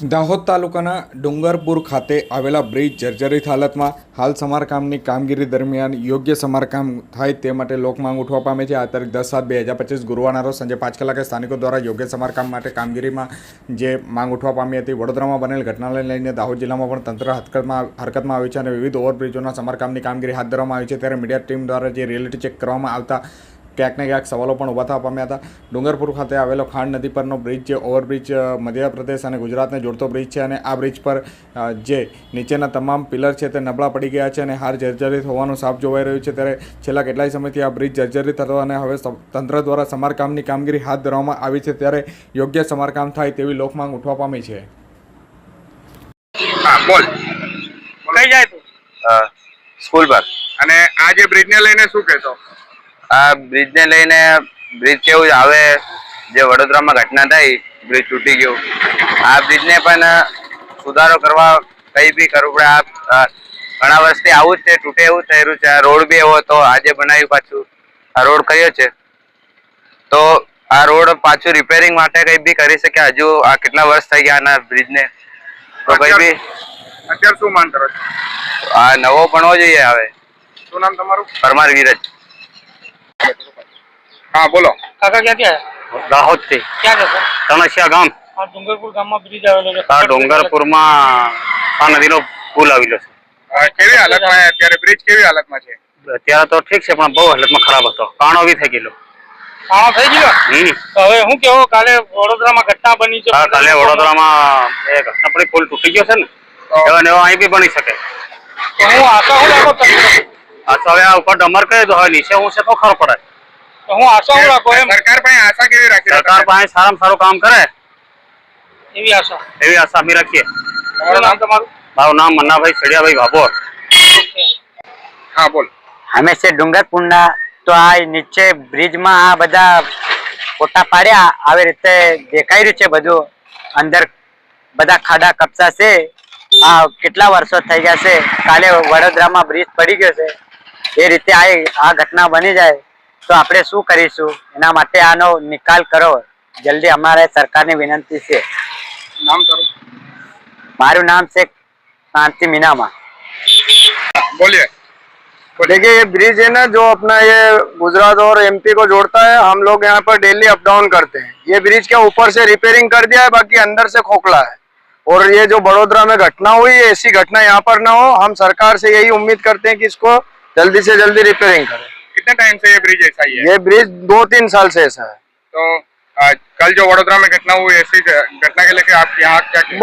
દાહોદ તાલુકાના ડુંગરપુર ખાતે આવેલા બ્રિજ જર્જરિત હાલતમાં હાલ સમારકામની કામગીરી દરમિયાન યોગ્ય સમારકામ થાય તે માટે લોકમાંગ ઉઠવા પામે છે. આ તારીખ દસ સાત બે હજાર પચીસ ગુરુવારના રોજ સાંજે પાંચ કલાકે સ્થાનિકો દ્વારા યોગ્ય સમારકામ માટે કામગીરીમાં જે માંગ ઉઠવા પામી હતી, વડોદરામાં બનેલ ઘટનાને લઈને દાહોદ જિલ્લામાં પણ તંત્ર હરકતમાં હરકતમાં આવ્યું છે અને વિવિધ ઓવરબ્રિજોના સમારકામની કામગીરી હાથ ધરવામાં આવી છે. ત્યારે મીડિયા ટીમ દ્વારા જે રિયાલિટી ચેક કરવામાં આવતા ક્યાંક ને ક્યાંક સવાલો પણ ઊભા થવા પામ્યા હતા. ડુંગરપુર ખાતે આવેલો ખાંડ નદી પરનો બ્રિજ જે ઓવરબ્રિજ મધ્યપ્રદેશ અને ગુજરાતને જોડતો બ્રિજ છે અને આ બ્રિજ પર જે નીચેના તમામ પિલર છે તે નબળા પડી ગયા છે અને હાર જર્જરિત હોવાનું સાફ જોવાઈ રહ્યું છે. ત્યારે છેલ્લા કેટલાય સમયથી આ બ્રિજ જર્જરિત હતો અને હવે તંત્ર દ્વારા સમારકામની કામગીરી હાથ ધરવામાં આવી છે. ત્યારે યોગ્ય સમારકામ થાય તેવી લોકમાંગ ઉઠવા પામી છે. હા બોલ. કઈ જાય તું? સ્કૂલ પર. અને આ જે બ્રિજને લઈને શું કહેશો આ બ્રિજને લઈને બ્રિજ કેવું આવે જે વડોદરામાં ઘટના થઈ બ્રિજ તૂટી ગયું. આ બ્રિજને પણ સુધારો કરવા કઈ બી કરવું પડે. આ ઘણા વર્ષથી આવું જ છે તૂટે એવું થયેલું છે. આ રોડ બી એવો હતો આજે બનાવ્યું પાછું. આ રોડ કયો છે? તો આ રોડ પાછું રિપેરિંગ માટે કઈ બી કરી શકે હજુ આ કેટલા વર્ષ થઈ ગયા આના બ્રિજને? તો કઈ બી અત્યારે શું માન કરો છો? આ નવો બનવો જોઈએ હવે. શું નામ તમારું? પરમાર વિરજ. હા બોલો. કાકા ક્યાંથી આવ્યા દાહોદથી. ક્યાં જશો તણસિયા ગામ. આ ડુંગરપુર ગામમાં બ્રિજ આવેલો છે. આ ડુંગરપુરમાં આ નદીનો પુલ આવેલો છે. કેવી હાલતમાં છે? અત્યારે બ્રિજ કેવી હાલતમાં છે? અત્યારે તો ઠીક છે પણ બહુ હાલતમાં ખરાબ હતો. કાણો બી થઈ ગયેલો. કાણો થઈ ગયો હમ. તો હવે હું કેવો કાલે વડોદરામાં ઘટના બની છે? કાલે વડોદરામાં એ ઘટના પડી પુલ તૂટી ગયો છે ને એવા એવા અહીં બી બની શકે. તો હું આશા હું હવે આ ઉપર ડમર કરે તો હવે નીચે હું છે તો ખરો પડે હું આશા હું રાખો એમ. સરકાર પાસે આશા કેવી રાખી સરકાર પાસે સારામાં સારું કામ કરે. એવી આશા. એવી આશા અમે રાખીએ. શું નામ તમારું? મારું નામ મન્નાભાઈ સડિયાભાઈ ભાભોર. હા બોલ. અમે છે ડુંગરપુરના તો આ નીચે બ્રિજમાં આ બધા ફોટા પાડ્યા. આવી રીતે દેખાઈ રહ્યું છે બધું. અંદર બધા ખાડા કપચા છે. આ કેટલા વર્ષો થઈ ગયા છે. કાલે વડોદરામાં બ્રિજ પડી ગયો છે. એ રીતે આ આ ઘટના બની જાય. तो आप शु करना निकाल करो जल्दी अमार सरकार ने विनती है मारू नाम से शांति मीनामा बोलिए देखिए ये ब्रिज है ना जो अपना ये गुजरात और एमपी को जोड़ता है हम लोग यहाँ पर डेली अप डाउन करते हैं। ये ब्रिज क्या ऊपर से रिपेयरिंग कर दिया है बाकी अंदर से खोखला है? और ये जो बड़ोदरा में घटना हुई है ऐसी घटना यहाँ पर ना हो हम सरकार से यही उम्मीद करते हैं कि इसको जल्दी से जल्दी रिपेयरिंग करें। कितने टाइम से ये ब्रिज ऐसा ही है ये ब्रिज दो तीन साल से ऐसा है तो अ, कल जो वडोदरा में घटना हुई ऐसी घटना के लेके आप यहाँ क्या बस